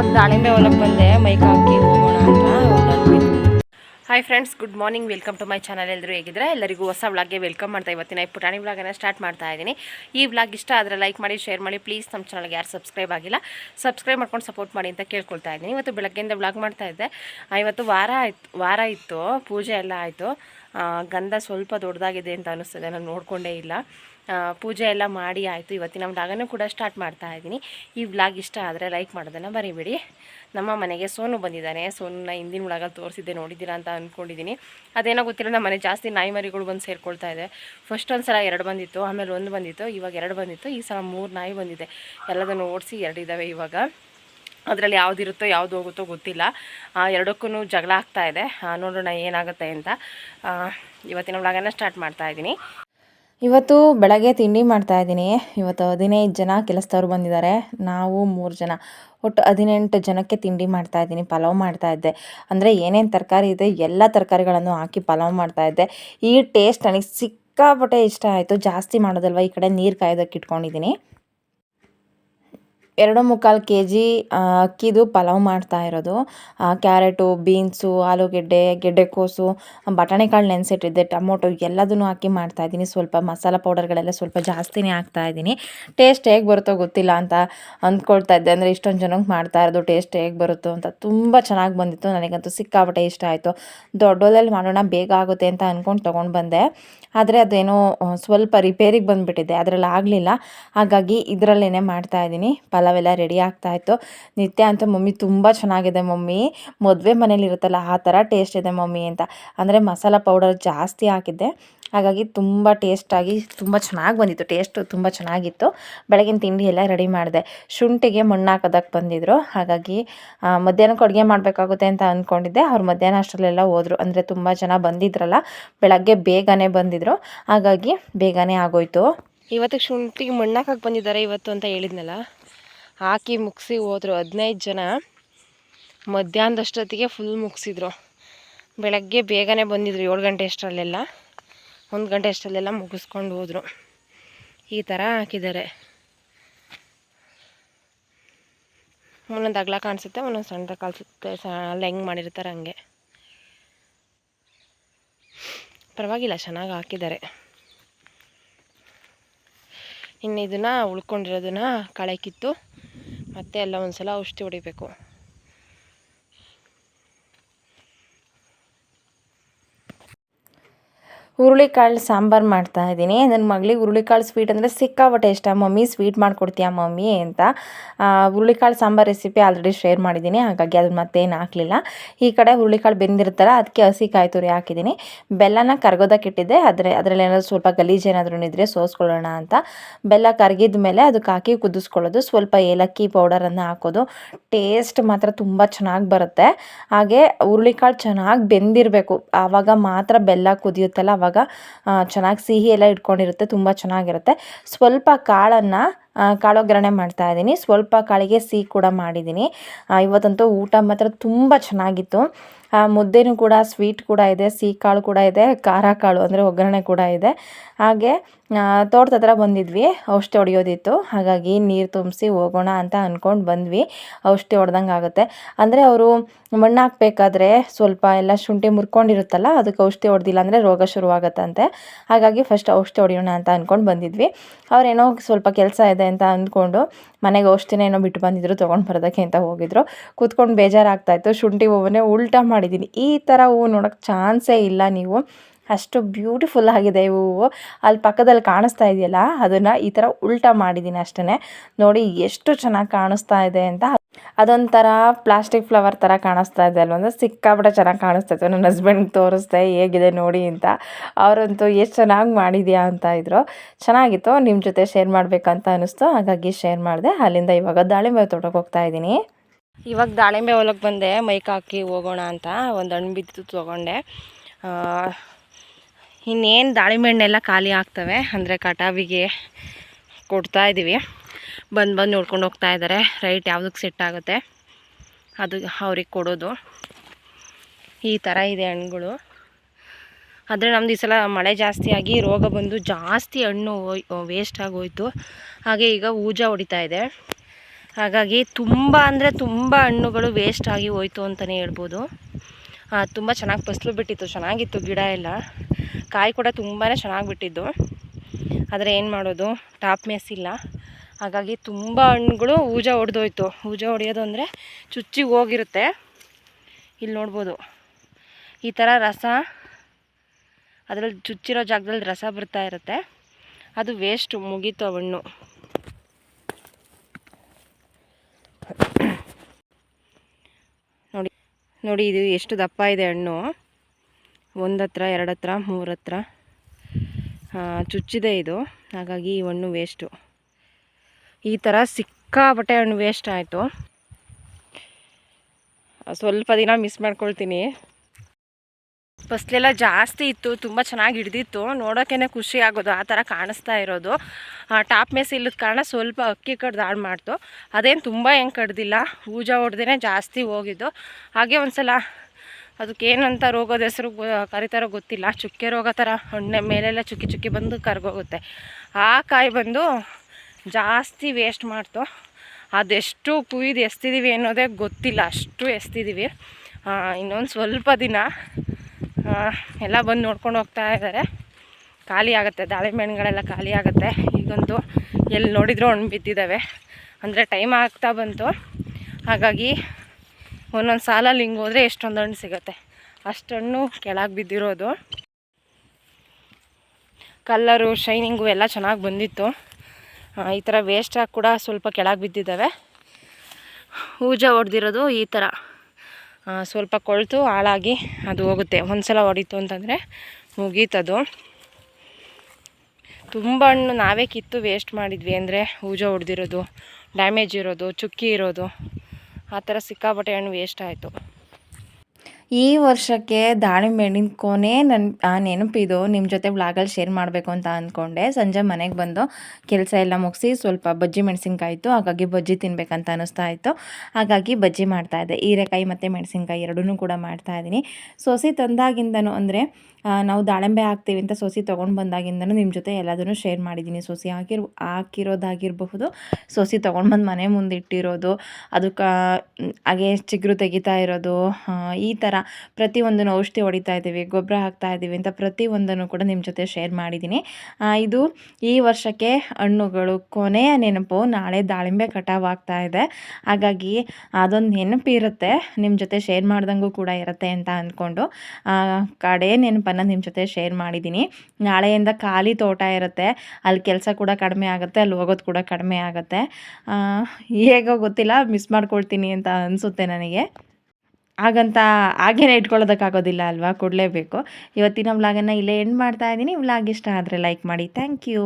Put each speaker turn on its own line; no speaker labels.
ಇವಾಗ ದಾಳಿಂಬೆ ಹೊಲಕ್ಕೆ ಬಂದೆ ಮೈಕ್ ಹಾಕಿ ಹೋಗೋಣ ಅಂತ hi friends good morning welcome to my channel ಎಲ್ಲರೂ ಹೇಗಿದ್ರೆ ಎಲ್ಲರಿಗೂ ಹೊಸ ವ್ಲಾಗ್ಗೆ ವೆಲ್ಕಮ್ ಮಾಡ್ತಾ ಇವತ್ತಿನ ಈ ಪುಟಾಣಿ ವ್ಲಾಗನ್ನು ಸ್ಟಾರ್ಟ್ ಮಾಡ್ತಾ ಇದ್ದೀನಿ. ಈ ವ್ಲಾಗ್ ಇಷ್ಟ ಆದರೆ ಲೈಕ್ ಮಾಡಿ ಶೇರ್ ಮಾಡಿ. ಪ್ಲೀಸ್ ನಮ್ಮ ಚಾನಲ್ಗೆ ಯಾರು ಸಬ್ಸ್ಕ್ರೈಬ್ ಆಗಿಲ್ಲ ಸಬ್ಸ್ಕ್ರೈಬ್ ಮಾಡ್ಕೊಂಡು ಸಪೋರ್ಟ್ ಮಾಡಿ ಅಂತ ಕೇಳ್ಕೊಳ್ತಾ ಇದ್ದೀನಿ. ಇವತ್ತು ಬೆಳಗ್ಗೆಯಿಂದ ವ್ಲಾಗ್ ಮಾಡ್ತಾ ಇದ್ದೆ. ಇವತ್ತು ವಾರ ಆಯ್ತು, ವಾರ ಇತ್ತು, ಪೂಜೆ ಎಲ್ಲ ಆಯಿತು. ಗಂಧ ಸ್ವಲ್ಪ ದೊಡ್ಡದಾಗಿದೆ ಅಂತ ಅನ್ನಿಸ್ತದೆ ನಾನು ನೋಡಿಕೊಂಡೇ ಇಲ್ಲ. ಪೂಜೆ ಎಲ್ಲ ಮಾಡಿ ಆಯಿತು. ಇವತ್ತಿನ ವ್ಲಾಗನ್ನು ಕೂಡ ಸ್ಟಾರ್ಟ್ ಮಾಡ್ತಾ ಇದ್ದೀನಿ. ಈ ವ್ಲಾಗ್ ಇಷ್ಟ ಆದರೆ ಲೈಕ್ ಮಾಡೋದನ್ನು ಬರೀಬೇಡಿ ನಮ್ಮ ಮನೆಗೆ ಸೋನು ಬಂದಿದ್ದಾನೆ. ಸೋನನ್ನ ಹಿಂದಿನ ವ್ಲಾಗಲ್ಲಿ ತೋರಿಸಿದ್ದೆ, ನೋಡಿದ್ದೀರಾ ಅಂತ ಅಂದ್ಕೊಂಡಿದ್ದೀನಿ ಅದೇನೋ ಗೊತ್ತಿಲ್ಲ ನಮ್ಮ ಮನೆ ಜಾಸ್ತಿ ನಾಯಿ ಮರಿಗಳು ಬಂದು ಸೇರ್ಕೊಳ್ತಾ ಇದೆ. ಫಸ್ಟ್ ಒಂದು ಸಲ ಎರಡು ಬಂದಿತ್ತು, ಆಮೇಲೆ ಒಂದು ಬಂದಿತ್ತು, ಇವಾಗ ಎರಡು ಬಂದಿತ್ತು, ಈ ಸಲ ಮೂರು ನಾಯಿ ಬಂದಿದೆ. ಎಲ್ಲದನ್ನು ಓಡಿಸಿ ಎರಡು ಇದ್ದಾವೆ ಇವಾಗ. ಅದರಲ್ಲಿ ಯಾವುದಿರುತ್ತೋ ಯಾವುದು ಹೋಗುತ್ತೋ ಗೊತ್ತಿಲ್ಲ. ಎರಡಕ್ಕೂ ಜಗಳ ಆಗ್ತಾ ಇದೆ. ನೋಡೋಣ ಏನಾಗುತ್ತೆ ಅಂತ. ಇವತ್ತಿನ ಒಳಗನ್ನ ಸ್ಟಾರ್ಟ್ ಮಾಡ್ತಾ ಇದ್ದೀನಿ. ಇವತ್ತು ಬೆಳಗ್ಗೆ ತಿಂಡಿ ಮಾಡ್ತಾ ಇದ್ದೀನಿ. ಇವತ್ತು ಹದಿನೈದು ಜನ ಕೆಲಸದವ್ರು ಬಂದಿದ್ದಾರೆ. ನಾವು ಮೂರು ಜನ. ಒಟ್ಟು ಹದಿನೆಂಟು ಜನಕ್ಕೆ ತಿಂಡಿ ಮಾಡ್ತಾ ಇದ್ದೀನಿ, ಪಲಾವ್ ಮಾಡ್ತಾ ಇದ್ದೆ. ಅಂದರೆ ಏನೇನು ತರಕಾರಿ ಇದೆ, ಎಲ್ಲ ತರಕಾರಿಗಳನ್ನು ಹಾಕಿ ಪಲಾವ್ ಮಾಡ್ತಾ ಇದ್ದೆ. ಈ ಟೇಸ್ಟ್ ನನಗೆ ಸಿಕ್ಕಾಪಟ್ಟೆ ಇಷ್ಟ ಆಯಿತು. ಜಾಸ್ತಿ ಮಾಡೋದಲ್ವ? ಈ ಕಡೆ ನೀರು ಕಾಯೋದಕ್ಕೆ ಇಟ್ಕೊಂಡಿದ್ದೀನಿ ಎರಡು ಮುಕ್ಕಾಲು ಕೆ ಜಿ ಅಕ್ಕಿದು ಪಲಾವ್ ಮಾಡ್ತಾ ಇರೋದು. ಕ್ಯಾರೆಟು, ಬೀನ್ಸು, ಆಲೂಗೆಡ್ಡೆ, ಗೆಡ್ಡೆಕೋಸು ಬಟಾಣಿಕಾಳು ನೆನೆಸಿಟ್ಟಿದ್ದೆ, ಟೊಮೊಟೊ ಎಲ್ಲದನ್ನು ಹಾಕಿ ಮಾಡ್ತಾ ಇದ್ದೀನಿ. ಸ್ವಲ್ಪ ಮಸಾಲ ಪೌಡರ್ಗಳೆಲ್ಲ ಸ್ವಲ್ಪ ಜಾಸ್ತಿನೇ ಹಾಕ್ತಾ ಇದ್ದೀನಿ. ಟೇಸ್ಟ್ ಹೇಗೆ ಬರುತ್ತೋ ಗೊತ್ತಿಲ್ಲ ಅಂತ ಅಂದ್ಕೊಳ್ತಾ ಇದ್ದೆ. ಅಂದರೆ ಇಷ್ಟೊಂದು ಜನಕ್ಕೆ ಮಾಡ್ತಾ ಇರೋದು ಟೇಸ್ಟ್ ಹೇಗೆ ಬರುತ್ತೋ ಅಂತ ತುಂಬ ಚೆನ್ನಾಗಿ ಬಂದಿತ್ತು. ನನಗಂತೂ ಸಿಕ್ಕಾಪಟ್ಟೆ ಇಷ್ಟ ಆಯಿತು. ದೊಡ್ಡೋಲಲ್ಲಿ ಮಾಡೋಣ ಬೇಗ ಆಗುತ್ತೆ ಅಂತ ಅಂದ್ಕೊಂಡು ತೊಗೊಂಡು ಬಂದೆ. ಆದರೆ ಅದೇನೋ, ಸ್ವಲ್ಪ ರಿಪೇರಿಗೆ ಬಂದುಬಿಟ್ಟಿದೆ. ಅದರಲ್ಲಿ ಆಗಲಿಲ್ಲ. ಹಾಗಾಗಿ ಇದರಲ್ಲೇ ಮಾಡ್ತಾ ಇದ್ದೀನಿ. ಪಲಾವೆಲ್ಲ ರೆಡಿ ಆಗ್ತಾ ಇತ್ತು. ನಿತ್ಯ ಅಂತ ಮಮ್ಮಿ ತುಂಬ ಚೆನ್ನಾಗಿದೆ ಮಮ್ಮಿ. ಮದುವೆ ಮನೇಲಿ ಇರುತ್ತಲ್ಲ, ಆ ಥರ ಟೇಸ್ಟ್ ಇದೆ ಮಮ್ಮಿ ಅಂತ. ಅಂದರೆ ಮಸಾಲ ಪೌಡರ್ ಜಾಸ್ತಿ ಹಾಕಿದ್ದೆ. ಹಾಗಾಗಿ ತುಂಬ ಟೇಸ್ಟಾಗಿ ತುಂಬ ಚೆನ್ನಾಗಿ ಬಂದಿತ್ತು. ಟೇಸ್ಟು ತುಂಬ ಚೆನ್ನಾಗಿತ್ತು. ಬೆಳಗಿನ ತಿಂಡಿ ಎಲ್ಲ ರೆಡಿ ಮಾಡಿದೆ. ಶುಂಠಿಗೆ ಮಣ್ಣು ಹಾಕೋದಕ್ಕೆ ಬಂದಿದ್ದರು ಹಾಗಾಗಿ ಮಧ್ಯಾಹ್ನಕ್ಕೆ ಅಡುಗೆ ಮಾಡಬೇಕಾಗುತ್ತೆ ಅಂತ ಅಂದ್ಕೊಂಡಿದ್ದೆ ಅವ್ರು ಮಧ್ಯಾಹ್ನ ಅಷ್ಟರಲ್ಲೆಲ್ಲ ಹೋದರು. ಅಂದರೆ ತುಂಬ ಜನ ಬಂದಿದ್ರಲ್ಲ, ಬೆಳಗ್ಗೆ ಬೇಗನೆ ಬಂದಿದ್ದರು ಹಾಗಾಗಿ ಬೇಗನೆ ಆಗೋಯ್ತು. ಇವತ್ತು ಶುಂಠಿಗೆ ಮಣ್ಣು ಹಾಕಕ್ಕೆ ಬಂದಿದ್ದಾರೆ ಇವತ್ತು ಅಂತ ಹೇಳಿದ್ನಲ್ಲ? ಹಾಕಿ ಮುಗಿಸಿ ಹೋದರು. ಹದಿನೈದು ಜನ ಮಧ್ಯಾಹ್ನದಷ್ಟೊತ್ತಿಗೆ ಫುಲ್ ಮುಗಿಸಿದ್ರು. ಬೆಳಗ್ಗೆ ಬೇಗನೆ ಬಂದಿದ್ರು ಏಳು ಗಂಟೆ ಅಷ್ಟರಲ್ಲೆಲ್ಲ. ಒಂದು ಗಂಟೆ ಅಷ್ಟರಲ್ಲೆಲ್ಲ ಮುಗಿಸ್ಕೊಂಡು ಹೋದರು. ಈ ಥರ ಹಾಕಿದ್ದಾರೆ. ಒಂದೊಂದು ಅಗಲ ಕಾಣಿಸುತ್ತೆ, ಒಂದೊಂದು ಸಣ್ಣ ಕಾಣಿಸುತ್ತೆ. ಅಲ್ಲ, ಹೆಂಗೆ ಮಾಡಿರ್ತಾರೆ ಹಂಗೆ. ಪರವಾಗಿಲ್ಲ, ಚೆನ್ನಾಗಿ ಹಾಕಿದ್ದಾರೆ. ಇನ್ನು ಇದನ್ನು ಉಳ್ಕೊಂಡಿರೋದನ್ನು ಕಳೆ ಕಿತ್ತು ಮತ್ತೆ ಎಲ್ಲ ಒಂದ್ಸಲ ಔಷಧಿ ಹೊಡಿಬೇಕು. ಹುರುಳಿಕಾಳು ಸಾಂಬಾರು ಮಾಡ್ತಾ ಇದ್ದೀನಿ ನನ್ನ ಮಗಳಿಗೆ ಹುರುಳಿಕಾಳು ಸ್ವೀಟ್ ಅಂದರೆ ಸಿಕ್ಕಾಪಟ್ಟೆ ಇಷ್ಟ. ಮಮ್ಮಿ ಸ್ವೀಟ್ ಮಾಡಿಕೊಡ್ತೀಯಾ ಮಮ್ಮಿ? ಅಂತ ಹುರುಳಿಕಾಳು ಸಾಂಬಾರು ರೆಸಿಪಿ ಆಲ್ರೆಡಿ ಶೇರ್ ಮಾಡಿದ್ದೀನಿ ಹಾಗಾಗಿ ಅದನ್ನ ಮತ್ತೇನು ಹಾಕಲಿಲ್ಲ. ಈ ಕಡೆ ಹುರುಳಿಕಾಳು ಬೆಂದಿರ್ತಾರೆ ಅದಕ್ಕೆ ಹಸಿ ಕಾಯಿ ತುರಿ ಹಾಕಿದ್ದೀನಿ ಬೆಲ್ಲನ ಕರ್ಗೋದಕ್ಕೆ ಇಟ್ಟಿದ್ದೆ. ಆದರೆ ಅದರಲ್ಲಿ ಏನಾದರೂ ಸ್ವಲ್ಪ ಗಲೀಜು ಏನಾದರೂ ಇದ್ದರೆ ಸೋಸ್ಕೊಳ್ಳೋಣ ಅಂತ. ಬೆಲ್ಲ ಕರಗಿದ ಮೇಲೆ ಅದಕ್ಕೆ ಹಾಕಿ ಕುದಿಸ್ಕೊಳ್ಳೋದು. ಸ್ವಲ್ಪ ಏಲಕ್ಕಿ ಪೌಡರನ್ನು ಹಾಕೋದು. ಟೇಸ್ಟ್ ಮಾತ್ರ ತುಂಬ ಚೆನ್ನಾಗಿ ಬರುತ್ತೆ. ಹಾಗೆ ಹುರುಳಿಕಾಳು ಚೆನ್ನಾಗಿ ಬೆಂದಿರಬೇಕು. ಆವಾಗ ಮಾತ್ರ ಬೆಲ್ಲ ಕುದಿಯುತ್ತಲ್ಲ ಆವಾಗ ಚೆನ್ನಾಗಿ ಸಿಹಿ ಎಲ್ಲ ಇಟ್ಕೊಂಡಿರುತ್ತೆ, ತುಂಬ ಚೆನ್ನಾಗಿರುತ್ತೆ. ಸ್ವಲ್ಪ ಕಾಳನ್ನು ಕಾಳೊಗ್ಗರಣೆ ಮಾಡ್ತಾ ಇದ್ದೀನಿ. ಸ್ವಲ್ಪ ಕಾಳಿಗೆ ಸಿಹಿ ಕೂಡ ಮಾಡಿದ್ದೀನಿ. ಇವತ್ತಂತೂ ಊಟ ಮಾತ್ರ ತುಂಬ ಚೆನ್ನಾಗಿತ್ತು. ಮುದ್ದೆನೂ ಕೂಡ ಸ್ವೀಟ್ ಕೂಡ ಇದೆ ಸಿಹಿ ಕಾಳು ಕೂಡ ಇದೆ ಖಾರ ಕಾಳು ಅಂದರೆ ಒಗ್ಗರಣೆ ಕೂಡ ಇದೆ. ಹಾಗೆ ಆ, ತೋಟದ ಹತ್ರ ಬಂದಿದ್ವಿ ಔಷಧಿ ಹೊಡೆಯೋದಿತ್ತು. ಹಾಗಾಗಿ ನೀರು ತುಂಬಿಸಿ ಹೋಗೋಣ ಅಂತ ಅಂದ್ಕೊಂಡು ಬಂದ್ವಿ. ಔಷಧಿ ಹೊಡೆದಂಗೆ ಆಗುತ್ತೆ. ಅಂದರೆ ಅವರು ಮಣ್ಣು ಹಾಕ್ಬೇಕಾದ್ರೆ ಸ್ವಲ್ಪ ಎಲ್ಲ ಶುಂಠಿ ಮುರ್ಕೊಂಡಿರುತ್ತಲ್ಲ ಅದಕ್ಕೆ ಔಷಧಿ ಹೊಡೆದಿಲ್ಲ ಅಂದರೆ ರೋಗ ಶುರುವಾಗತ್ತಂತೆ. ಹಾಗಾಗಿ ಫಸ್ಟ್ ಔಷಧಿ ಹೊಡೆಯೋಣ ಅಂತ ಅಂದ್ಕೊಂಡು ಬಂದಿದ್ವಿ. ಅವರೇನೋ ಸ್ವಲ್ಪ ಕೆಲಸ ಇದೆ ಅಂತ ಅಂದ್ಕೊಂಡು ಮನೆಗೆ ಔಷಧಿನ ಏನೋ ಬಿಟ್ಟು ಬಂದಿದ್ರು ತೊಗೊಂಡು ಬರೋದಕ್ಕೆ ಅಂತ ಹೋಗಿದ್ರು. ಕೂತ್ಕೊಂಡು ಬೇಜಾರಾಗ್ತಾಯಿತ್ತು ಶುಂಠಿ ಹೂವನ್ನೇ ಉಲ್ಟಾ ಮಾಡಿದ್ದೀನಿ. ಈ ಥರ ಹೂವು ನೋಡೋಕ್ಕೆ ಚಾನ್ಸೇ ಇಲ್ಲ ನೀವು. ಅಷ್ಟು ಬ್ಯೂಟಿಫುಲ್ ಆಗಿದೆ ಹೂವು ಅಲ್ಲಿ ಪಕ್ಕದಲ್ಲಿ ಕಾಣಿಸ್ತಾ ಇದೆಯಲ್ಲ, ಅದನ್ನು ಈ ಥರ ಉಲ್ಟಾ ಮಾಡಿದ್ದೀನಿ ಅಷ್ಟೇ ನೋಡಿ ಎಷ್ಟು ಚೆನ್ನಾಗಿ ಕಾಣಿಸ್ತಾ ಇದೆ ಅಂತ. ಅದೊಂಥರ ಪ್ಲಾಸ್ಟಿಕ್ ಫ್ಲವರ್ ಥರ ಕಾಣಿಸ್ತಾ ಇದೆ ಅಲ್ವ? ಅಂದರೆ ಸಿಕ್ಕಾಪಟ್ಟೆ ಚೆನ್ನಾಗಿ ಕಾಣಿಸ್ತಾ ಇತ್ತು ನನ್ನ ಹಸ್ಬೆಂಡ್ಗೆ ತೋರಿಸ್ದೆ ಹೇಗಿದೆ ನೋಡಿ ಅಂತ. ಅವರಂತೂ ಎಷ್ಟು ಚೆನ್ನಾಗಿ ಮಾಡಿದ್ಯಾ ಅಂತ ಇದ್ರು. ಚೆನ್ನಾಗಿತ್ತು ನಿಮ್ಮ ಜೊತೆ ಶೇರ್ ಮಾಡಬೇಕಂತ ಅನ್ನಿಸ್ತು ಹಾಗಾಗಿ ಶೇರ್ ಮಾಡಿದೆ. ಅಲ್ಲಿಂದ ಇವಾಗ ದಾಳಿಂಬೆ ತೋಟಕ್ಕೆ ಹೋಗ್ತಾ ಇದ್ದೀನಿ. ಇವಾಗ ದಾಳಿಂಬೆ ಹೊಲಕ್ಕೆ ಬಂದೆ, ಮೈಕ್ ಹಾಕಿ ಹೋಗೋಣ ಅಂತ, ಒಂದು ಹಣ್ಣು ಬಿದ್ದು ತೊಗೊಂಡೆ. ಇನ್ನೇನು ದಾಳಿಂಬೆ ಹಣ್ಣೆಲ್ಲ ಖಾಲಿ ಆಗ್ತವೆ, ಅಂದರೆ ಕಟಾವಿಗೆ ಕೊಡ್ತಾ ಇದ್ದೀವಿ ಬಂದು ಬಂದು ನೋಡ್ಕೊಂಡು ಹೋಗ್ತಾ ಇದ್ದಾರೆ ರೈಟ್ ಯಾವುದಕ್ಕೆ ಸೆಟ್ ಆಗುತ್ತೆ, ಅದು ಅವ್ರಿಗೆ ಕೊಡೋದು. ಈ ಥರ ಇದೆ ಹಣ್ಣುಗಳು. ಆದರೆ ನಮ್ದು ಈ ಸಲ ಮಳೆ ಜಾಸ್ತಿ ಆಗಿ ರೋಗ ಬಂದು ಜಾಸ್ತಿ ಹಣ್ಣು ವೇಸ್ಟ್ ಆಗೋಯ್ತು ಹಾಗೆ ಈಗ ಊಜ ಹೊಡಿತಾ ಇದೆ.
ಹಾಗಾಗಿ ತುಂಬ ಅಂದರೆ ತುಂಬ ಹಣ್ಣುಗಳು ವೇಸ್ಟ್ ಆಗಿ ಹೋಯ್ತು ಅಂತಲೇ ಹೇಳ್ಬೋದು. ತುಂಬ ಚೆನ್ನಾಗಿ ಫಸ್ಲು ಬಿಟ್ಟಿತ್ತು, ಚೆನ್ನಾಗಿತ್ತು ಗಿಡ ಎಲ್ಲ. ಕಾಯಿ ಕೂಡ ತುಂಬಾ ಚೆನ್ನಾಗಿ ಬಿಟ್ಟಿದ್ದು. ಆದರೆ ಏನು ಮಾಡೋದು ಟಾಪ್ ಮೆಸ್ ಇಲ್ಲ. ಹಾಗಾಗಿ ತುಂಬ ಹಣ್ಣುಗಳು ಊಜ ಹೊಡೆದೋಯ್ತು ಊಜ ಹೊಡೆಯೋದು ಅಂದರೆ ಚುಚ್ಚಿ ಹೋಗಿರುತ್ತೆ. ಇಲ್ಲಿ ನೋಡ್ಬೋದು. ಈ ಥರ ರಸ, ಅದರಲ್ಲಿ ಚುಚ್ಚಿರೋ ಜಾಗದಲ್ಲಿ ರಸ ಬರ್ತಾ ಇರುತ್ತೆ. ಅದು ವೇಸ್ಟು ಮುಗೀತು ಆ ಹಣ್ಣು. ನೋಡಿ ನೋಡಿ ಇದು ಎಷ್ಟು ದಪ್ಪ ಇದೆ ಹಣ್ಣು. ಒಂದು ಹತ್ರ ಎರಡು ಹತ್ರ ಮೂರು ಹತ್ರ ಚುಚ್ಚಿದೆ ಇದು. ಹಾಗಾಗಿ ಈ ಹಣ್ಣು ವೇಸ್ಟು ಈ ಥರ ಸಿಕ್ಕಾಪಟ್ಟೆ ಹಣ್ಣು ವೇಸ್ಟ್ ಆಯಿತು. ಸ್ವಲ್ಪ ದಿನ ಮಿಸ್ ಮಾಡ್ಕೊಳ್ತೀನಿ. ಫಸ್ಲೆಲ್ಲ ಜಾಸ್ತಿ ಇತ್ತು, ತುಂಬ ಚೆನ್ನಾಗಿ ಹಿಡ್ದಿತ್ತು. ನೋಡೋಕ್ಕೇ ಖುಷಿ ಆಗೋದು, ಆ ಥರ ಕಾಣಿಸ್ತಾ ಇರೋದು. ಟಾಪ್ ಮೇಸ್ ಇಲ್ಲದ ಕಾರಣ ಸ್ವಲ್ಪ ಅಕ್ಕಿ ಕಡ್ದು ಹಾಳು ಮಾಡ್ತು. ಅದೇನು ತುಂಬ ಹೆಂಗೆ ಕಡ್ದಿಲ್ಲ, ಊಜ ಹೊಡೆದೇ ಜಾಸ್ತಿ ಹೋಗಿದ್ದು. ಹಾಗೆ ಒಂದು ಸಲ ಅದಕ್ಕೆ ಏನಂತ ರೋಗದ ಹೆಸರು ಕರಿತಾರೋ ಗೊತ್ತಿಲ್ಲ. ಚುಕ್ಕೆ ರೋಗ ಥರ ಹಣ್ಣೆ ಮೇಲೆಲ್ಲ ಚುಕ್ಕಿ ಚುಕ್ಕಿ ಬಂದು ಕರ್ಗೋಗುತ್ತೆ. ಆ ಕಾಯಿ ಬಂದು ಜಾಸ್ತಿ ವೇಸ್ಟ್ ಮಾಡ್ತು. ಅದೆಷ್ಟು ಕುಯ್ದು ಎಸ್ತಿದ್ದೀವಿ ಅನ್ನೋದೇ ಗೊತ್ತಿಲ್ಲ. ಅಷ್ಟು ಎಸ್ತಿದ್ದೀವಿ ಇನ್ನೊಂದು ಸ್ವಲ್ಪ ದಿನ ಎಲ್ಲ ಬಂದು ನೋಡ್ಕೊಂಡು ಹೋಗ್ತಾ ಇದ್ದಾರೆ. ಖಾಲಿ ಆಗುತ್ತೆ ದಾಳಿಂಬೆ ಹಣ್ಣುಗಳೆಲ್ಲ ಖಾಲಿ ಆಗುತ್ತೆ. ಈಗಂತೂ ಎಲ್ಲಿ ನೋಡಿದ್ರು ಹಣ್ಣು ಬಿದ್ದಿದ್ದಾವೆ ಅಂದರೆ ಟೈಮ್ ಆಗ್ತಾ ಬಂತು. ಹಾಗಾಗಿ ಒಂದೊಂದು ಸಾಲಲ್ಲಿ ಹಿಂಗೆ ಹೋದರೆ ಎಷ್ಟೊಂದು ಹಣ್ಣು ಸಿಗುತ್ತೆ. ಅಷ್ಟು ಹಣ್ಣು ಕೆಳಗೆ ಬಿದ್ದಿರೋದು. ಕಲ್ಲರು ಶೈನಿಂಗು ಎಲ್ಲ ಚೆನ್ನಾಗಿ ಬಂದಿತ್ತು. ಈ ಥರ ವೇಸ್ಟಾಗಿ ಕೂಡ ಸ್ವಲ್ಪ ಕೆಳಗೆ ಬಿದ್ದಿದ್ದಾವೆ. ಊಜ ಹೊಡೆದಿರೋದು ಈ ಥರ ಸ್ವಲ್ಪ ಕೊಳ್ತು ಹಾಳಾಗಿ ಅದು ಹೋಗುತ್ತೆ. ಒಂದು ಸಲ ಹೊಡಿತು ಅಂತಂದರೆ ಮುಗೀತದು. ತುಂಬ ಹಣ್ಣು ನಾವೇ ಕಿತ್ತು ವೇಸ್ಟ್ ಮಾಡಿದ್ವಿ ಅಂದರೆ ಹೂಜ ಹೊಡೆದಿರೋದು ಡ್ಯಾಮೇಜ್ ಇರೋದು, ಚುಕ್ಕಿ ಇರೋದು, ಆ ಥರ ಸಿಕ್ಕಾಪಟ್ಟೆ ಹಣ್ಣು ವೇಸ್ಟ್ ಆಯಿತು.
ಈ ವರ್ಷಕ್ಕೆ ದಾಳಿಂಬೆ ಹಣ್ಣಿನ ಕೊನೆ ನನ್ನ ಆ ನೆನಪಿದು ನಿಮ್ಮ ಜೊತೆ ಬ್ಲಾಗಲ್ಲಿ ಶೇರ್ ಮಾಡಬೇಕು ಅಂತ ಅಂದ್ಕೊಂಡೆ ಸಂಜೆ ಮನೆಗೆ ಬಂದು ಕೆಲಸ ಎಲ್ಲ ಮುಗಿಸಿ ಸ್ವಲ್ಪ ಬಜ್ಜಿ ಮೆಣಸಿನ್ಕಾಯಿ ಇತ್ತು. ಹಾಗಾಗಿ ಬಜ್ಜಿ ತಿನ್ಬೇಕಂತ ಅನ್ನಿಸ್ತಾ ಇತ್ತು. ಹಾಗಾಗಿ ಬಜ್ಜಿ ಮಾಡ್ತಾಯಿದ್ದೆ ಹೀರೆಕಾಯಿ ಮತ್ತು ಮೆಣಸಿನ್ಕಾಯಿ ಎರಡನ್ನೂ ಕೂಡ ಮಾಡ್ತಾಯಿದ್ದೀನಿ ಸೊಸಿ ತಂದಾಗಿಂದನೂ ಅಂದರೆ ನಾವು ದಾಳಿಂಬೆ ಹಾಕ್ತೀವಿ ಅಂತ ಸೊಸಿ ತೊಗೊಂಡು ಬಂದಾಗಿಂದನೂ ನಿಮ್ಮ ಜೊತೆ ಎಲ್ಲದನ್ನು ಶೇರ್ ಮಾಡಿದ್ದೀನಿ ಸೊಸಿ ಹಾಕಿರ್, ಹಾಕಿರೋದಾಗಿರಬಹುದು, ಸೊಸಿ ತೊಗೊಂಡು ಬಂದು ಮನೆ ಮುಂದೆ ಇಟ್ಟಿರೋದು, ಅದಕ್ಕೆ, ಹಾಗೆ ಚಿಗುರು ತೆಗಿತಾ ಇರೋದು ಈ ಥರ ಪ್ರತಿಯೊಂದನ್ನು ಔಷಧಿ ಹೊಡಿತಾ ಇದ್ದೀವಿ ಗೊಬ್ಬರ ಹಾಕ್ತಾ ಇದ್ದೀವಿ ಅಂತ ಪ್ರತಿಯೊಂದನ್ನು ಕೂಡ ನಿಮ್ಮ ಜೊತೆ ಶೇರ್ ಮಾಡಿದ್ದೀನಿ ಇದು ಈ ವರ್ಷಕ್ಕೆ ಹಣ್ಣುಗಳು ಕೊನೆಯ ನೆನಪು ನಾಳೆ ದಾಳಿಂಬೆ ಕಟಾವು ಆಗ್ತಾ ಇದೆ. ಹಾಗಾಗಿ ಅದೊಂದು ನೆನಪಿರುತ್ತೆ ನಿಮ್ಮ ಜೊತೆ ಶೇರ್ ಮಾಡ್ದಂಗೂ ಕೂಡ ಇರುತ್ತೆ ಅಂತ ಅಂದ್ಕೊಂಡು ಕಡೆ ಕಡೆ ನೆನಪನ್ನು ನಿಮ್ಮ ಜೊತೆ ಶೇರ್ ಮಾಡಿದ್ದೀನಿ ನಾಳೆಯಿಂದ ಖಾಲಿ ತೋಟ ಇರುತ್ತೆ. ಅಲ್ಲಿ ಕೆಲಸ ಕೂಡ ಕಡಿಮೆ ಆಗುತ್ತೆ, ಅಲ್ಲಿ ಹೋಗೋದು ಕೂಡ ಕಡಿಮೆ ಆಗುತ್ತೆ. ಹೇಗೋ ಗೊತ್ತಿಲ್ಲ ಮಿಸ್ ಮಾಡ್ಕೊಳ್ತೀನಿ ಅಂತ ಅನಿಸುತ್ತೆ ನನಗೆ. ಹಾಗಂತ ಹಾಗೇನೆ ಇಟ್ಕೊಳ್ಳೋದಕ್ಕಾಗೋದಿಲ್ಲ ಅಲ್ವಾ? ಕೊಡಲೇಬೇಕು. ಇವತ್ತಿನ ವ್ಲಾಗನ್ನು ಇಲ್ಲೇ ಎಂಡ್ ಮಾಡ್ತಾ ಇದ್ದೀನಿ ವ್ಲಾಗ್ ಇಷ್ಟ ಆದರೆ ಲೈಕ್ ಮಾಡಿ. Thank you